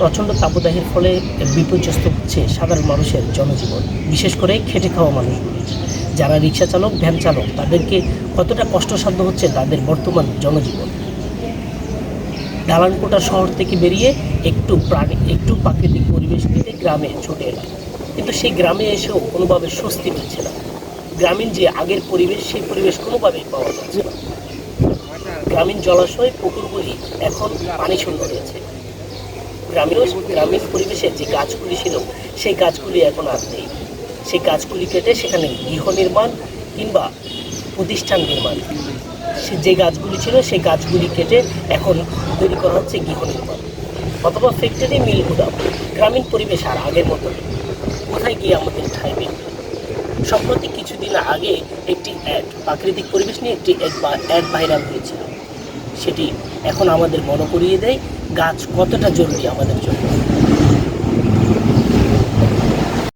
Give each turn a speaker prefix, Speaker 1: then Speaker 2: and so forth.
Speaker 1: প্রচণ্ড তাপদাহের ফলে বিপর্যস্ত হচ্ছে সাধারণ মানুষের জনজীবন, বিশেষ করে খেটে খাওয়া মানুষগুলি। যারা রিক্সা চালক, ভ্যান চালক, তাদেরকে কতটা কষ্টসাধ্য হচ্ছে তাদের বর্তমান জনজীবন। দালানকোটা শহর থেকে বেরিয়ে একটু প্রাণী একটু প্রাকৃতিক পরিবেশ পেতে গ্রামে ছুটে এলাম। কিন্তু সেই গ্রামে এসেও কোনোভাবে স্বস্তি মিলছে না। গ্রামীণ যে আগের পরিবেশ, সেই পরিবেশ কোনোভাবেই পাওয়া যাচ্ছে না। গ্রামীণ জলাশয়, পুকুরগুলি এখন পানি শূন্য রয়েছে। গ্রামীণ গ্রামীণ পরিবেশে যে গাছগুলি ছিল, সেই গাছগুলি এখন আর নেই। সেই গাছগুলি কেটে সেখানে গৃহ নির্মাণ কিংবা প্রতিষ্ঠান নির্মাণ। সে যে গাছগুলি ছিল, সেই গাছগুলি কেটে এখন তৈরি করা হচ্ছে গৃহ নির্মাণ। অথবা ফ্যাক্টরি মিল গুদাম। গ্রামীণ পরিবেশ আর আগের মতো কোথায় গিয়ে আমাদের ঠাঁই মিলবে সম্প্রতি কিছুদিন আগে একটি অ্যাড প্রাকৃতিক পরিবেশ নিয়ে একটি অ্যাড ভাইরাল হয়েছিল। সেটি এখন আমাদের মনে করিয়ে দেয়। গাছ কতটা জরুরি আমাদের জন্য?